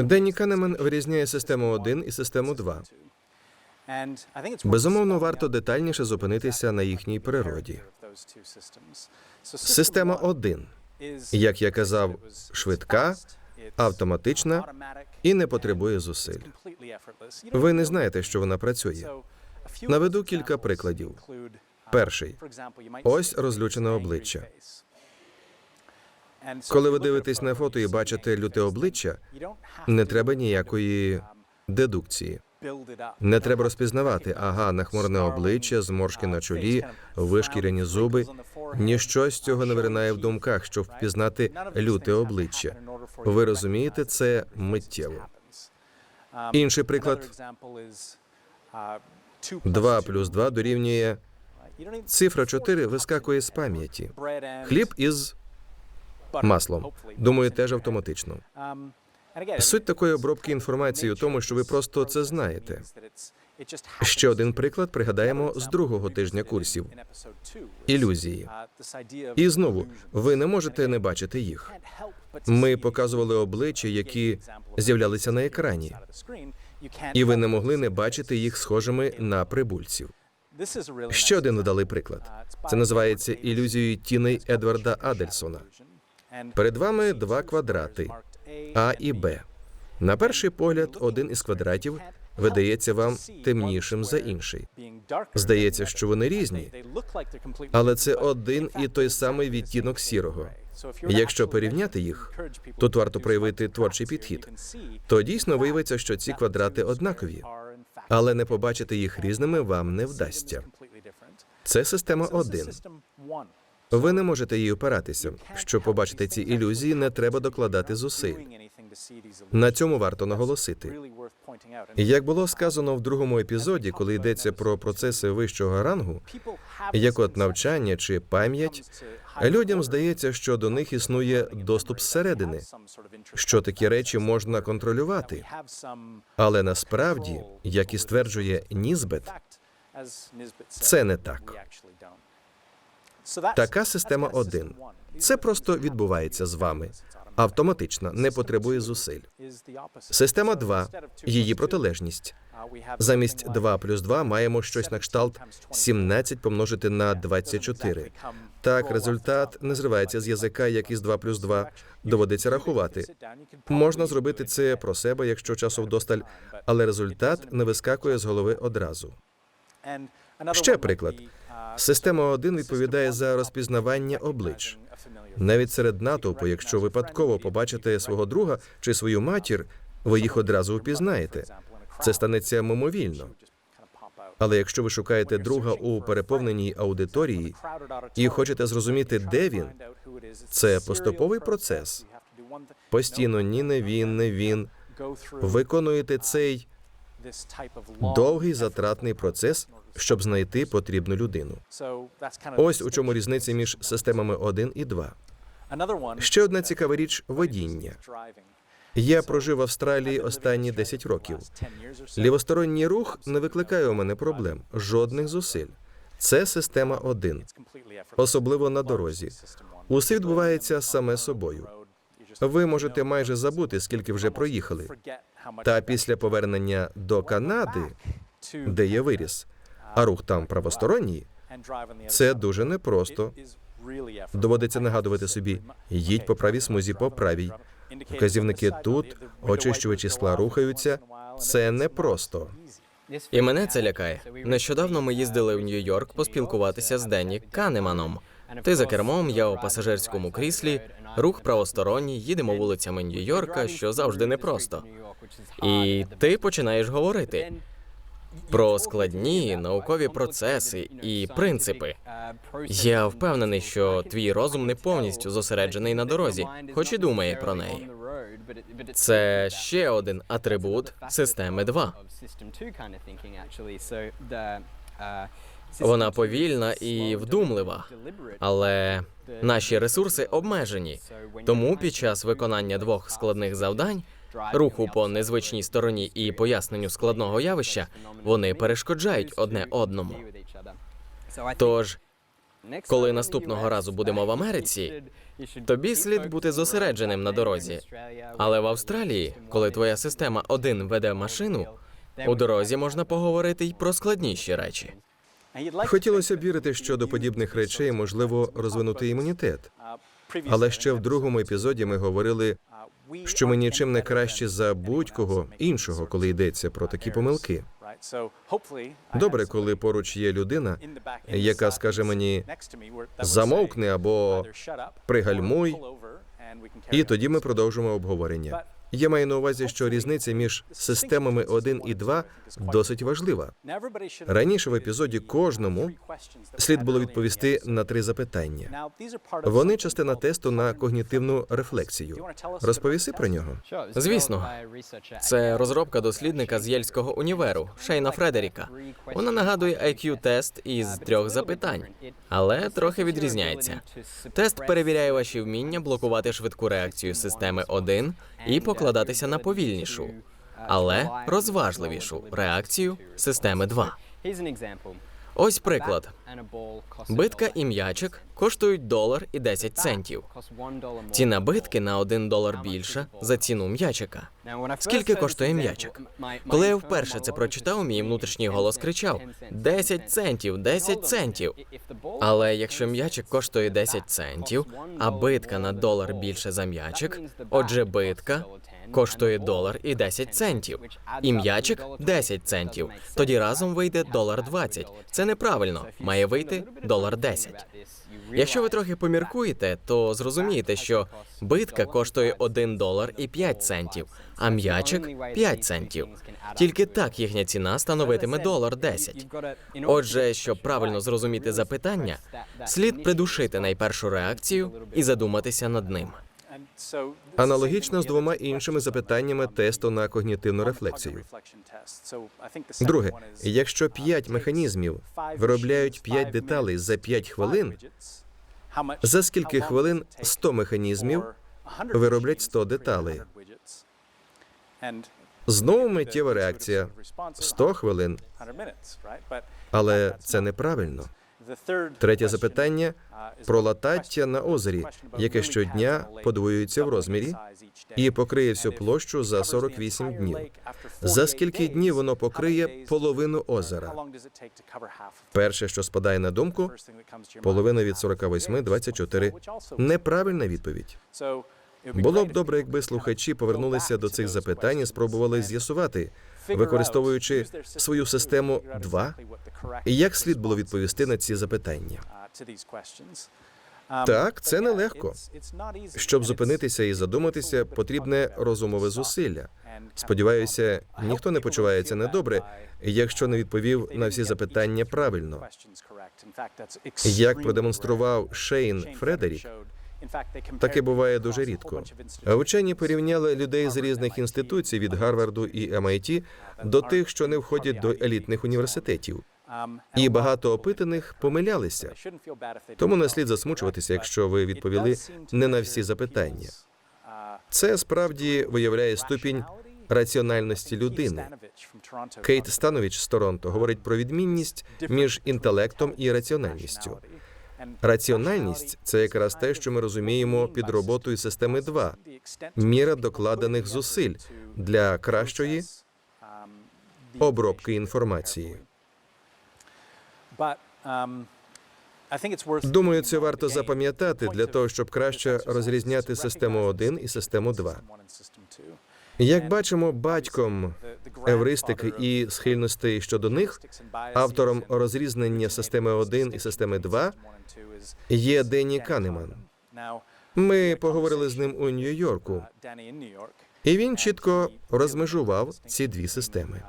Денні Канеман вирізняє систему 1 і систему 2. Безумовно, варто детальніше зупинитися на їхній природі. Система 1, як я казав, швидка, автоматична і не потребує зусиль. Ви не знаєте, що вона працює. Наведу кілька прикладів. Перший ось розлючене обличчя. Коли ви дивитесь на фото і бачите люте обличчя, не треба ніякої дедукції. Не треба розпізнавати, ага, нахмурне обличчя, зморшки на чолі, вишкіряні зуби. Ніщо з цього не виринає в думках, щоб впізнати люте обличчя. Ви розумієте це миттєво. Інший приклад 2 плюс 2 дорівнює цифра 4 вискакує з пам'яті. Хліб із маслом. Думаю, теж автоматично. Суть такої обробки інформації у тому, що ви просто це знаєте. Ще один приклад пригадаємо з другого тижня курсів ілюзії. І знову ви не можете не бачити їх. Ми показували обличчя, які з'являлися на екрані, і ви не могли не бачити їх схожими на прибульців. Ще один вдалий приклад. Це називається ілюзією тіней Едварда Адельсона. Перед вами два квадрати А і Б. На перший погляд, один із квадратів видається вам темнішим за інший. Здається, що вони різні, але це один і той самий відтінок сірого. Якщо порівняти їх, тут варто проявити творчий підхід. То дійсно виявиться, що ці квадрати однакові, але не побачити їх різними вам не вдасться. Це система 1. Ви не можете їй опиратися. Щоб побачити ці ілюзії, не треба докладати зусиль. На цьому варто наголосити. Як було сказано в другому епізоді, коли йдеться про процеси вищого рангу, як от навчання чи пам'ять, людям здається, що до них існує доступ зсередини, що такі речі можна контролювати. Але насправді, як і стверджує Нізбет, це не так. Така система 1. Це просто відбувається з вами. Автоматично, не потребує зусиль. Система 2. Її протилежність. Замість 2 плюс 2 маємо щось на кшталт 17 помножити на 24. Так, результат не зривається з язика, як із 2 плюс 2. Доводиться рахувати. Можна зробити це про себе, якщо часу вдосталь, але результат не вискакує з голови одразу. Ще приклад. Система 1 відповідає за розпізнавання облич. Навіть серед натовпу, якщо випадково побачите свого друга чи свою матір, ви їх одразу впізнаєте. Це станеться мимовільно. Але якщо ви шукаєте друга у переповненій аудиторії і хочете зрозуміти, де він, це поступовий процес. Постійно ні, не він, не він. Виконуєте цей довгий затратний процес, щоб знайти потрібну людину. Ось у чому різниця між системами 1 і 2. Ще одна цікава річ водіння. Я прожив в Австралії останні 10 років. Лівосторонній рух не викликає у мене проблем, жодних зусиль. Це система 1, особливо на дорозі. Усе відбувається саме собою. Ви можете майже забути, скільки вже проїхали. Та після повернення до Канади, де є виріс, а рух там правосторонній, це дуже непросто. Доводиться нагадувати собі: їдь по правій смузі, по правій. Вказівники тут, очищувачі скла рухаються. Це непросто. І мене це лякає. Нещодавно ми їздили в Нью-Йорк поспілкуватися з Денні Канеманом. Ти за кермом, я у пасажирському кріслі. Рух правосторонній, їдемо вулицями Нью-Йорка, що завжди непросто. І ти починаєш говорити про складні наукові процеси і принципи. Я впевнений, що твій розум не повністю зосереджений на дорозі, хоч і думає про неї. Це ще один атрибут системи 2. Вона повільна і вдумлива, але наші ресурси обмежені. Тому під час виконання двох складних завдань руху по незвичній стороні і поясненню складного явища вони перешкоджають одне одному. Тож, коли наступного разу будемо в Америці, Тобі слід бути зосередженим на дорозі. Але в Австралії, коли твоя система 1 веде машину, у дорозі можна поговорити й про складніші речі. Хотілося вірити, що до подібних речей можливо розвинути імунітет. Але ще в другому епізоді ми говорили, що ми нічим не кращі за будь-кого іншого, коли йдеться про такі помилки. Добре, коли поруч є людина, яка скаже мені замовкни або пригальмуй, і тоді ми продовжимо обговорення. Я маю на увазі, що різниця між системами 1 і 2 досить важлива. Раніше в епізоді кожному слід було відповісти на три запитання. Вони частина тесту на когнітивну рефлексію. Розповіси про нього. Звісно, це розробка дослідника з Єльського універу Шейна Фредеріка. Вона нагадує IQ-тест із трьох запитань, але трохи відрізняється. Тест перевіряє ваші вміння блокувати швидку реакцію системи 1 і покладатися на повільнішу, але розважливішу реакцію системи 2. Ось приклад. Битка і м'ячик коштують долар і 10 центів. Ціна битки на 1 долар більша за ціну м'ячика. Скільки коштує м'ячик? Коли я вперше це прочитав, мій внутрішній голос кричав: 10 центів, 10 центів. Але якщо м'ячик коштує 10 центів, а битка на долар більше за м'ячик, отже, битка коштує долар і 10 центів. І м'ячик 10 центів. Тоді разом вийде долар 20. Це неправильно. Має вийти долар 10. Якщо ви трохи поміркуєте, то зрозумієте, що битка коштує 1 долар і 5 центів, а м'ячик 5 центів. Тільки так їхня ціна становитиме долар 10. Отже, щоб правильно зрозуміти запитання, слід придушити найпершу реакцію і задуматися над ним. Аналогічно з двома іншими запитаннями тесту на когнітивну рефлексію. Друге, якщо п'ять механізмів виробляють п'ять деталей за 5 хвилин, за скільки хвилин 100 механізмів вироблять 100 деталей? Знову миттєва реакція 100 хвилин, але це неправильно. Третє запитання про латаття на озері, яке щодня подвоюється в розмірі і покриє всю площу за 48 днів. За скільки днів воно покриє половину озера? Перше, що спадає на думку, половина від 48 – 24. Неправильна відповідь. Було б добре, якби слухачі повернулися до цих запитань і спробували з'ясувати, використовуючи свою систему 2, і як слід було відповісти на ці запитання. Так, це нелегко. Щоб зупинитися і задуматися, потрібне розумове зусилля. Сподіваюся, ніхто не почувається недобре, якщо не відповів на всі запитання правильно. Як продемонстрував Шейн Фредерік, таке буває дуже рідко. Вчені порівняли людей з різних інституцій від Гарварду і MIT до тих, що не входять до елітних університетів. І багато опитаних помилялися. Тому не слід засмучуватися, якщо ви відповіли не на всі запитання. Це справді виявляє ступінь раціональності людини. Кейт Становіч з Торонто говорить про відмінність між інтелектом і раціональністю. Раціональність це якраз те, що ми розуміємо під роботою системи 2, міра докладених зусиль для кращої обробки інформації. Думаю, це варто запам'ятати для того, щоб краще розрізняти систему 1 і систему 2. Як бачимо, батьком евристики і схильностей щодо них, автором розрізнення системи 1 і системи 2 є Денні Канеман. Ми поговорили з ним у Нью-Йорку, і він чітко розмежував ці дві системи.